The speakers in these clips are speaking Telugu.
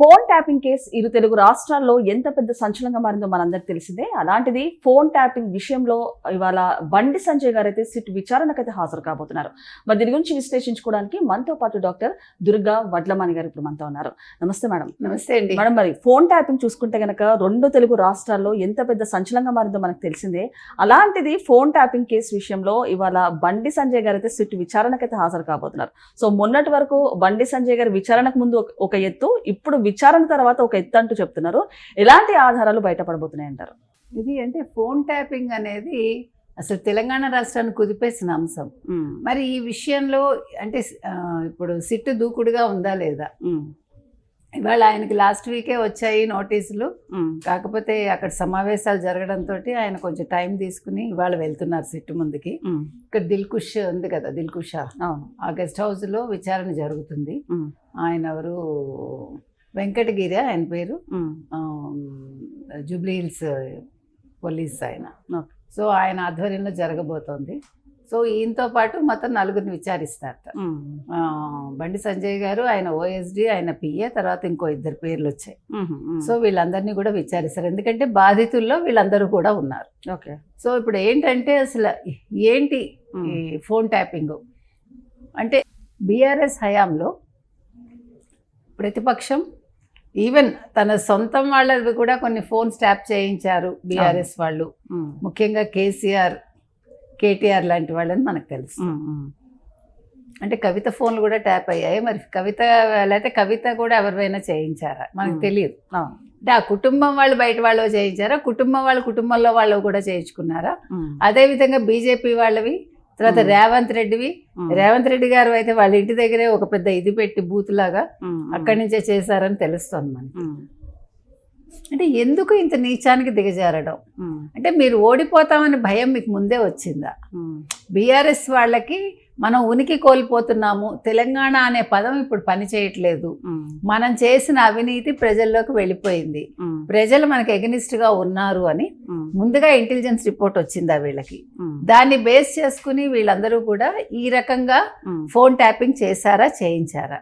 ఫోన్ ట్యాపింగ్ కేసు ఇరు తెలుగు రాష్ట్రాల్లో ఎంత పెద్ద సంచలనంగా మారిందో మనందరికి తెలిసిందే. అలాంటిది ఫోన్ ట్యాపింగ్ విషయంలో ఇవాళ బండి సంజయ్ గారు అయితే సిట్ విచారణకైతే హాజరు కాబోతున్నారు. మరి దీని గురించి విశ్లేషించుకోవడానికి మనతో పాటు డాక్టర్ దుర్గా వడ్లమాని గారు ఇప్పుడు మనతో ఉన్నారు. నమస్తే మేడం. నమస్తే అండి. మేడం మరి ఫోన్ ట్యాపింగ్ చూసుకుంటే గనక రెండు తెలుగు రాష్ట్రాల్లో ఎంత పెద్ద సంచలనంగా మారిందో మనకు తెలిసిందే. అలాంటిది ఫోన్ ట్యాపింగ్ కేసు విషయంలో ఇవాళ బండి సంజయ్ గారు అయితే సిట్ విచారణకైతే హాజరు కాబోతున్నారు. సో మొన్నటి వరకు బండి సంజయ్ గారి విచారణకు ముందు ఒక ఎత్తు ఇప్పుడు విచారణ తర్వాత ఒక ఎత్తు అంటూ చెప్తున్నారు. ఎలాంటి ఆధారాలు బయటపడబోతున్నాయి అంటారు ఇది అంటే ఫోన్ ట్యాపింగ్ అనేది అసలు తెలంగాణ రాష్ట్రాన్ని కుదిపేసిన అంశం. మరి ఈ విషయంలో అంటే ఇప్పుడు సిట్టు దూకుడుగా ఉందా లేదా? ఇవాళ ఆయనకి లాస్ట్ వీకే వచ్చాయి నోటీసులు. కాకపోతే అక్కడ సమావేశాలు జరగడంతో ఆయన కొంచెం టైం తీసుకుని ఇవాళ వెళ్తున్నారు సిట్టు ముందుకి. ఇక్కడ దిల్కుష్ ఉంది కదా దిల్కుషా. ఆ గెస్ట్ హౌస్లో విచారణ జరుగుతుంది. ఆయన ఎవరు? వెంకటగిరి ఆయన పేరు. ఉమ్, జూబ్లీ హిల్స్ పోలీస్ ఆయన. సో ఆయన ఆధ్వర్యంలో జరగబోతోంది. సో ఈయనతో పాటు మొత్తం నలుగురిని విచారిస్తారట బండి సంజయ్ గారు ఆయన ఓఎస్డి ఆయన పిఏ తర్వాత ఇంకో ఇద్దరు పేర్లు వచ్చాయి. సో వీళ్ళందరినీ కూడా విచారిస్తారు. ఎందుకంటే బాధితుల్లో వీళ్ళందరూ కూడా ఉన్నారు. ఓకే. సో ఇప్పుడు ఏంటంటే అసలు ఏంటి ఫోన్ ట్యాపింగ్? అంటే బీఆర్ఎస్ హయాంలో ప్రతిపక్షం ఈవెన్ తన సొంతం వాళ్ళవి కూడా కొన్ని ఫోన్స్ ట్యాప్ చేయించారు బీఆర్ఎస్ వాళ్ళు. ముఖ్యంగా కేసీఆర్ కేటీఆర్ లాంటి వాళ్ళని మనకు తెలుసు. అంటే కవిత ఫోన్లు కూడా ట్యాప్ అయ్యాయి. మరి కవిత లేకపోతే కవిత కూడా ఎవరివైనా చేయించారా? మనకు. తెలియదు. అంటే ఆ కుటుంబం వాళ్ళు బయట వాళ్ళు చేయించారా? కుటుంబం వాళ్ళు కుటుంబంలో వాళ్ళు కూడా చేయించుకున్నారా? ఉమ్, అదే విధంగా బీజేపీ వాళ్ళవి తర్వాత. రేవంత్ రెడ్డివి. రేవంత్ రెడ్డి గారు అయితే వాళ్ళ ఇంటి దగ్గరే ఒక పెద్ద ఇది పెట్టి బూత్ లాగా అక్కడి నుంచే చేశారని తెలుస్తుంది మనకి. అంటే ఎందుకు ఇంత నీచానికి దిగజారడం? అంటే మీరు ఓడిపోతామని భయం మీకు ముందే వచ్చిందా? బీఆర్ఎస్ వాళ్ళకి మనం ఉనికి కోల్పోతున్నాము. తెలంగాణ అనే పదం ఇప్పుడు పని చేయట్లేదు. ఉమ్, మనం చేసిన అవినీతి ప్రజల్లోకి వెళ్ళిపోయింది. ప్రజలు మనకి ఎగనిస్ట్గా ఉన్నారు అని ముందుగా ఇంటెలిజెన్స్ రిపోర్ట్ వచ్చిందా వీళ్ళకి. ఉమ్, దాన్ని బేస్ చేసుకుని వీళ్ళందరూ కూడా ఈ రకంగా ఫోన్ ట్యాపింగ్ చేశారా చేయించారా?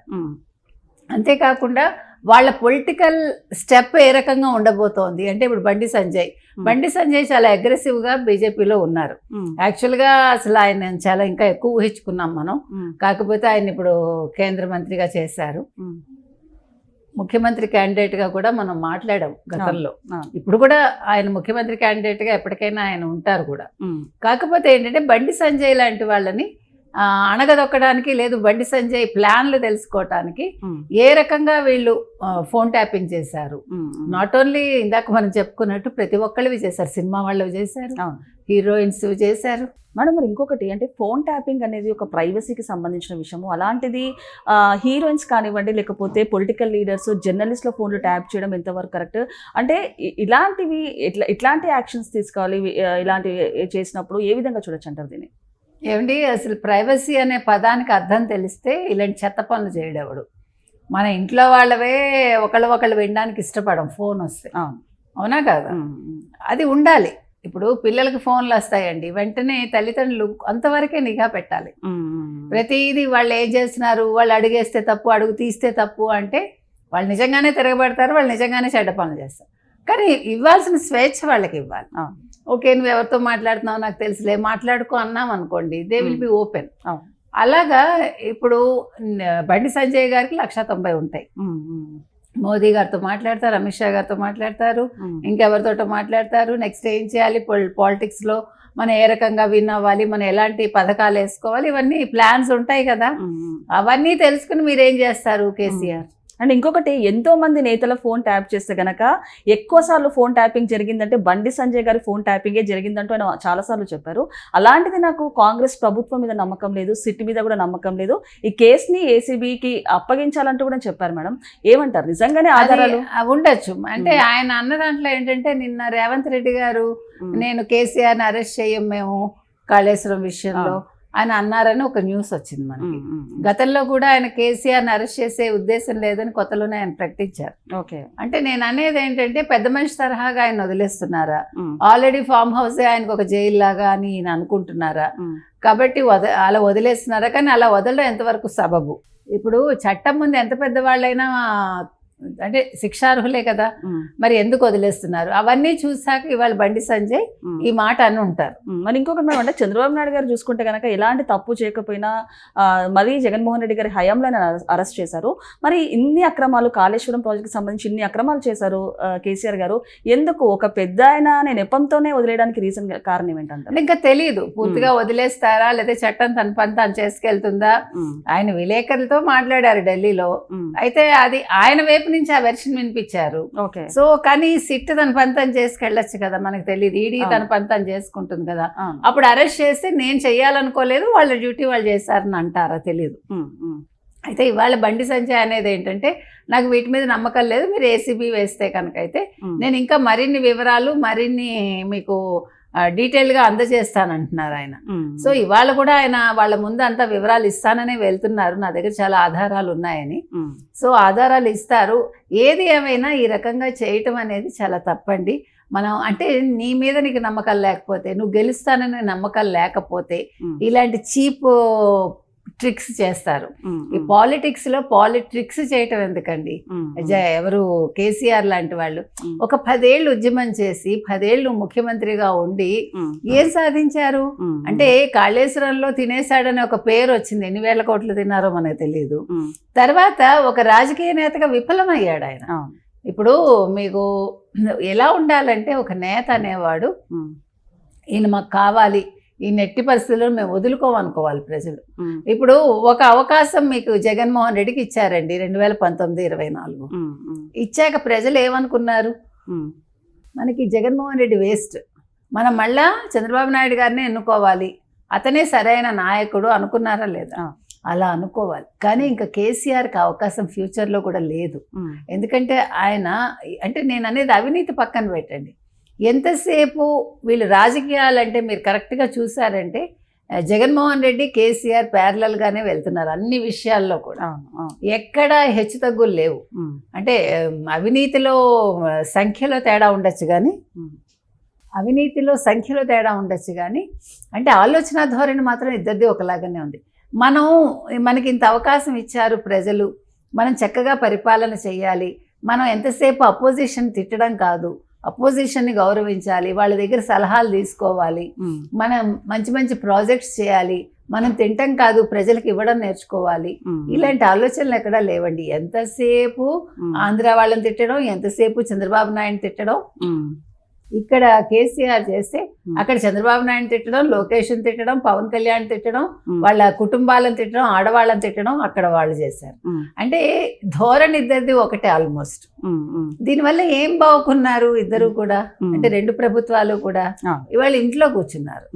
అంతేకాకుండా వాళ్ళ పొలిటికల్ స్టెప్ ఏ రకంగా ఉండబోతోంది. అంటే ఇప్పుడు బండి సంజయ్. బండి సంజయ్ చాలా అగ్రెసివ్గా బీజేపీలో ఉన్నారు. యాక్చువల్గా అసలు ఆయన చాలా ఇంకా ఎక్కువ ఊహించుకున్నాం మనం. కాకపోతే ఆయన ఇప్పుడు కేంద్ర మంత్రిగా చేశారు. ముఖ్యమంత్రి క్యాండిడేట్గా కూడా మనం మాట్లాడాం గతంలో. ఇప్పుడు కూడా ఆయన ముఖ్యమంత్రి క్యాండిడేట్గా ఎప్పటికైనా ఆయన ఉంటారు కూడా. కాకపోతే ఏంటంటే బండి సంజయ్ లాంటి వాళ్ళని అణగదొక్కడానికి లేదు బండి సంజయ్ ప్లాన్లు తెలుసుకోవటానికి ఏ రకంగా వీళ్ళు ఫోన్ ట్యాపింగ్ చేశారు. నాట్ ఓన్లీ ఇందాక మనం చెప్పుకున్నట్టు ప్రతి ఒక్కళ్ళవి చేశారు సినిమా వాళ్ళవి చేశారు. హీరోయిన్స్ చేశారు. మేడం మరి ఇంకొకటి అంటే ఫోన్ ట్యాపింగ్ అనేది ఒక ప్రైవసీకి సంబంధించిన విషయము. అలాంటిది హీరోయిన్స్ కానివ్వండి లేకపోతే పొలిటికల్ లీడర్స్ జర్నలిస్ట్ల ఫోన్లు ట్యాప్ చేయడం ఎంతవరకు కరెక్ట్? అంటే ఇలాంటివి ఇట్లా ఇట్లాంటి యాక్షన్స్ తీసుకోవాలి ఇలాంటివి చేసినప్పుడు ఏ విధంగా చూడొచ్చు అంటారు దీన్ని? ఏమండి? అసలు ప్రైవసీ అనే పదానికి అర్థం తెలిస్తే ఇలాంటి చెత్త పనులు చేయడెవడు? మన ఇంట్లో వాళ్ళవే ఒకళ్ళు ఒకళ్ళు వినడానికి ఇష్టపడం ఫోన్ వస్తే. అవును. కదా? అది ఉండాలి. ఇప్పుడు పిల్లలకి ఫోన్లు వస్తాయండి. వెంటనే తల్లిదండ్రులు అంతవరకే నిఘా పెట్టాలి. ప్రతిదీ వాళ్ళు ఏం చేస్తున్నారు? వాళ్ళు అడిగేస్తే తప్పు అడుగు తీస్తే తప్పు అంటే వాళ్ళు నిజంగానే తిరగబడతారు వాళ్ళు నిజంగానే చెడ్డ పనులు చేస్తారు. కానీ ఇవ్వాల్సిన స్వేచ్ఛ వాళ్ళకి ఇవ్వాలి. ఓకే నువ్వు ఎవరితో మాట్లాడుతున్నావు నాకు తెలుసులే మాట్లాడుకో అన్నాం అనుకోండి దే విల్ బి ఓపెన్. అలాగా ఇప్పుడు బండి సంజయ్ గారికి లక్ష తొంభై ఉంటాయి. మోదీ గారితో మాట్లాడతారు అమిత్ షా గారితో మాట్లాడతారు ఇంకెవరితోటో మాట్లాడతారు నెక్స్ట్ ఏం చేయాలి పొల్ పాలిటిక్స్లో మనం ఏ రకంగా విన్ అవ్వాలి మనం ఎలాంటి పథకాలు వేసుకోవాలి ఇవన్నీ ప్లాన్స్ ఉంటాయి కదా. అవన్నీ తెలుసుకుని మీరు ఏం చేస్తారు కేసీఆర్? అండ్ ఇంకొకటి ఎంతో మంది నేతల ఫోన్ ట్యాప్ చేస్తే గనక ఎక్కువ సార్లు ఫోన్ ట్యాపింగ్ జరిగిందంటే బండి సంజయ్ గారి ఫోన్ ట్యాపింగే జరిగిందంటూ ఆయన చాలా సార్లు చెప్పారు. అలాంటిది నాకు కాంగ్రెస్ ప్రభుత్వం మీద నమ్మకం లేదు సిట్ మీద కూడా నమ్మకం లేదు. ఈ కేసుని ఏసీబీకి అప్పగించాలంటూ కూడా చెప్పారు మేడం. ఏమంటారు? నిజంగానే ఆధారాలు? ఉండొచ్చు. అంటే. ఆయన అన్న దాంట్లో ఏంటంటే నిన్న రేవంత్ రెడ్డి గారు నేను కేసీఆర్ని అరెస్ట్ చేయం మేము కాళేశ్వరం విషయంలో. ఆయన అన్నారని ఒక న్యూస్ వచ్చింది మనకి. గతంలో కూడా ఆయన కేసీఆర్ని అరెస్ట్ చేసే ఉద్దేశం లేదని కొత్తలోనే ఆయన ప్రకటించారు. ఓకే. అంటే నేను అనేది ఏంటంటే పెద్ద మనిషి తరహాగా ఆయన వదిలేస్తున్నారా? ఆల్రెడీ ఫామ్ హౌసే ఆయనకు ఒక జైలు లాగా అని ఈయన అనుకుంటున్నారా? కాబట్టి వద అలా వదిలేస్తున్నారా? కానీ అలా వదలడం ఎంతవరకు సబబు? ఇప్పుడు చట్టం ముందు ఎంత పెద్దవాళ్ళైనా అంటే శిక్షార్హులే కదా. మరి ఎందుకు వదిలేస్తున్నారు? అవన్నీ చూసాక ఇవాళ బండి సంజయ్. ఈ మాట అని ఉంటారు. మరి ఇంకొకటి మేడం అంటే చంద్రబాబు నాయుడు గారు చూసుకుంటే కనుక ఎలాంటి తప్పు చేయకపోయినా మరీ జగన్మోహన్ రెడ్డి గారి హయాంలో అరెస్ట్ చేశారు. మరి ఇన్ని అక్రమాలు కాళేశ్వరం ప్రాజెక్ట్ సంబంధించి ఇన్ని అక్రమాలు చేశారు కేసీఆర్ గారు. ఎందుకు ఒక పెద్ద ఆయన అనే నెపంతోనే వదిలేయడానికి రీజన్ కారణం ఏంటంటారు? అంటే ఇంకా తెలియదు పూర్తిగా వదిలేస్తారా? లేదా చట్టం తన పని తాను చేసుకెళ్తుందా? ఆయన విలేకరులతో మాట్లాడారు ఢిల్లీలో. అయితే అది ఆయన వైపు నుంచి ఆ వెర్షన్ వినిపించారు. ఓకే. సో కానీ సిట్ తన పని తను చేసుకెళ్ళొచ్చు కదా మనకు తెలియదు ఈడీ. తన పని తను చేసుకుంటుంది కదా. అప్పుడు అరెస్ట్ చేస్తే నేను చెయ్యాలనుకోలేదు వాళ్ళ డ్యూటీ వాళ్ళు చేశారని అంటారా తెలియదు అయితే ఇవాళ బండి సంజయ్ అనేది ఏంటంటే నాకు వీటి మీద నమ్మకం లేదు మీరు ఏసీబీ వేస్తే కనుక అయితే నేను ఇంకా మరిన్ని వివరాలు మరిన్ని మీకు డీటెయిల్గా అందజేస్తానంటున్నారు ఆయన. సో ఇవాళ కూడా ఆయన వాళ్ళ ముందు అంతా వివరాలు ఇస్తాననే వెళ్తున్నారు. నా దగ్గర చాలా ఆధారాలు ఉన్నాయని. సో ఆధారాలు ఇస్తారు. ఏది ఏమైనా ఈ రకంగా చేయటం అనేది చాలా తప్పండి. మనం అంటే నీ మీద నీకు నమ్మకాలు లేకపోతే నువ్వు గెలుస్తాననే నమ్మకాలు లేకపోతే ఇలాంటి చీప్ ట్రిక్స్ చేస్తారు. ఈ పాలిటిక్స్లో పాలిట్రిక్స్ చేయటం ఎందుకండి? ఎవరు కేసీఆర్ లాంటి వాళ్ళు. ఒక పదేళ్ళు ఉద్యమం చేసి పదేళ్ళు ముఖ్యమంత్రిగా ఉండి ఏం సాధించారు? అంటే కాళేశ్వరంలో తినేశాడని ఒక పేరు వచ్చింది. ఎన్ని వేల కోట్లు తిన్నారో మనకు తెలియదు తర్వాత ఒక రాజకీయ నేతగా విఫలమయ్యాడు ఆయన. ఇప్పుడు మీకు ఎలా ఉండాలంటే ఒక నేత అనేవాడు ఈయన మాకు కావాలి. ఈ నెట్టి పరిస్థితుల్లో మేము వదులుకోమనుకోవాలి ప్రజలు. ఇప్పుడు ఒక అవకాశం మీకు జగన్మోహన్ రెడ్డికి ఇచ్చారండి రెండు వేల పంతొమ్మిది ఇరవై నాలుగు. ఇచ్చాక ప్రజలు ఏమనుకున్నారు? మనకి జగన్మోహన్ రెడ్డి వేస్ట్. మనం మళ్ళా చంద్రబాబు నాయుడు గారిని ఎన్నుకోవాలి. అతనే సరైన నాయకుడు అనుకున్నారా లేదా. అలా అనుకోవాలి. కానీ ఇంకా కేసీఆర్కి అవకాశం ఫ్యూచర్లో కూడా లేదు. ఎందుకంటే ఆయన అంటే నేను అనేది అవినీతి పక్కన పెట్టండి. ఎంతసేపు వీళ్ళు రాజకీయాలు అంటే మీరు కరెక్ట్గా చూసారంటే జగన్మోహన్ రెడ్డి కేసీఆర్ ప్యారలల్గానే వెళ్తున్నారు అన్ని విషయాల్లో కూడా. ఎక్కడ హెచ్చుతగ్గులు లేవు. ఉమ్, అంటే అవినీతిలో సంఖ్యలో తేడా ఉండొచ్చు కానీ అవినీతిలో సంఖ్యలో తేడా ఉండొచ్చు కానీ అంటే ఆలోచన ధోరణి మాత్రం ఇద్దరిది ఒకలాగానే ఉంది. మనం మనకి ఇంత అవకాశం ఇచ్చారు ప్రజలు మనం చక్కగా పరిపాలన చేయాలి మనం ఎంతసేపు అపోజిషన్ తిట్టడం కాదు అపోజిషన్ని గౌరవించాలి వాళ్ళ దగ్గర సలహాలు తీసుకోవాలి మనం మంచి మంచి ప్రాజెక్ట్స్ చేయాలి మనం తింటం కాదు ప్రజలకు ఇవ్వడం నేర్చుకోవాలి. ఇలాంటి ఆలోచనలు ఎక్కడా లేవండి. ఎంతసేపు ఆంధ్ర వాళ్ళని తిట్టడం ఎంతసేపు చంద్రబాబు నాయుడు తిట్టడం ఇక్కడ కేసీఆర్ చేస్తే. అక్కడ చంద్రబాబు నాయుడు తిట్టడం లోకేష్ని తిట్టడం పవన్ కళ్యాణ్ తిట్టడం వాళ్ళ కుటుంబాలను తిట్టడం ఆడవాళ్ళని తిట్టడం అక్కడ వాళ్ళు చేశారు. అంటే ధోరణి ఇద్దరిది ఒకటే ఆల్మోస్ట్. దీనివల్ల ఏం బాగుకున్నారు ఇద్దరు కూడా? అంటే రెండు ప్రభుత్వాలు కూడా. ఇవాళ ఇంట్లో కూర్చున్నారు.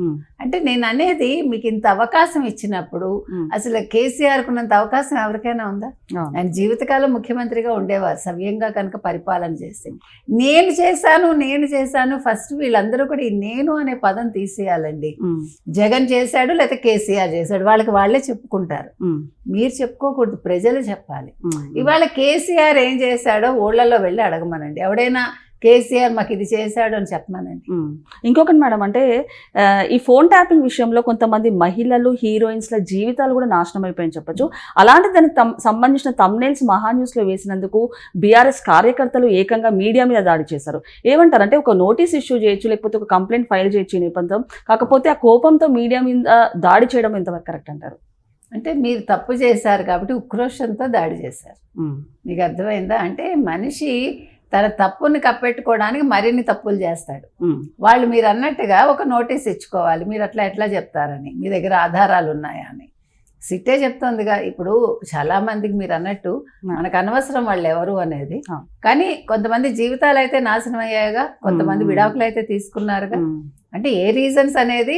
అంటే నేను అనేది మీకు ఇంత అవకాశం ఇచ్చినప్పుడు అసలు కేసీఆర్ కున్నంత అవకాశం ఎవరికైనా ఉందా. ఆయన జీవితకాలం ముఖ్యమంత్రిగా ఉండేవారు సవ్యంగా కనుక పరిపాలన చేస్తే. నేను చేశాను నేను చేశాను ఫస్ట్ వీళ్ళందరూ కూడా ఈ నేను అనే పదం తీసేయాలండి. జగన్ చేశాడు లేకపోతే కేసీఆర్ చేశాడు. వాళ్ళకి వాళ్ళే చెప్పుకుంటారు. మీరు చెప్పుకోకూడదు ప్రజలు చెప్పాలి. ఇవాళ కేసీఆర్ ఏం చేశాడో ఊళ్ళల్లో వెళ్ళి అడగమనండి. ఎవడైనా కేసీఆర్ మాకు ఇది చేశాడు అని చెప్పమనండి. ఇంకొకటి మేడం అంటే ఈ ఫోన్ ట్యాపింగ్ విషయంలో కొంతమంది మహిళలు హీరోయిన్స్ల జీవితాలు కూడా నాశనం అయిపోయాయని చెప్పొచ్చు. అలాంటి దానికి సంబంధించిన తమ్నేల్స్ మహా న్యూస్లో వేసినందుకు బీఆర్ఎస్ కార్యకర్తలు ఏకంగా మీడియా మీద దాడి చేశారు. ఏమంటారు? అంటే ఒక నోటీస్ ఇష్యూ చేయొచ్చు లేకపోతే ఒక కంప్లైంట్ ఫైల్ చేయొచ్చు నేపథ్యం కాకపోతే ఆ కోపంతో మీడియా మీద దాడి చేయడం ఎంతవరకు కరెక్ట్ అంటారు? అంటే మీరు తప్పు చేశారు కాబట్టి ఉక్రోషంతో దాడి చేశారు. మీకు అర్థమైందా? అంటే మనిషి తన తప్పుని కప్పెట్టుకోవడానికి మరిన్ని తప్పులు చేస్తాడు. వాళ్ళు మీరు అన్నట్టుగా ఒక నోటీస్ ఇచ్చుకోవాలి. మీరు అట్లా ఎట్లా చెప్తారని. మీ దగ్గర ఆధారాలు ఉన్నాయా అని. సిట్టే చెప్తోందిగా. ఇప్పుడు చాలా మందికి మీరు అన్నట్టు మనకు అనవసరం వాళ్ళు ఎవరు అనేది. కానీ కొంతమంది జీవితాలు అయితే నాశనం అయ్యాయిగా కొంతమంది. విడాకులు అయితే తీసుకున్నారుగా. అంటే ఏ రీజన్స్ అనేది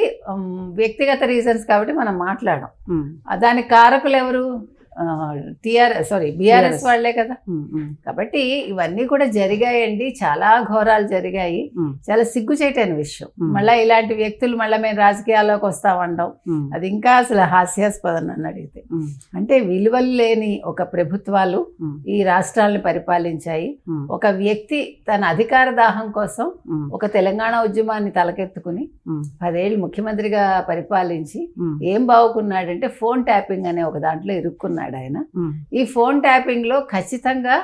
వ్యక్తిగత రీజన్స్ కాబట్టి మనం మాట్లాడం దానికి కారకులు ఎవరు? TR sorry BRS. వాళ్ళే కదా. కాబట్టి ఇవన్నీ కూడా జరిగాయండి. చాలా ఘోరాలు జరిగాయి. చాలా సిగ్గుచేటైన విషయం. మళ్ళీ ఇలాంటి వ్యక్తులు మళ్ళీ మేము రాజకీయాల్లోకి వస్తామంటాం. ఉమ్, అది ఇంకా అసలు హాస్యాస్పదం నన్ను అడిగితే. అంటే విలువలు లేని ఒక ప్రభుత్వాలు ఈ రాష్ట్రాలను పరిపాలించాయి. ఒక వ్యక్తి తన అధికార దాహం కోసం ఒక తెలంగాణ ఉద్యమాన్ని తలకెత్తుకుని పదేళ్ళు ముఖ్యమంత్రిగా పరిపాలించి ఏం బాగుకున్నాడంటే ఫోన్ ట్యాపింగ్ అనే ఒక దాంట్లో ఇరుక్కున్నాడు. అన్నాడు ఆయన ఈ ఫోన్ ట్యాపింగ్లో ఖచ్చితంగా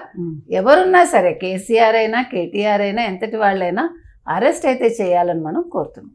ఎవరున్నా సరే కేసీఆర్ అయినా కేటీఆర్ అయినా ఎంతటి వాళ్ళైనా అరెస్ట్ అయితే చేయాలని మనం కోరుతున్నాం.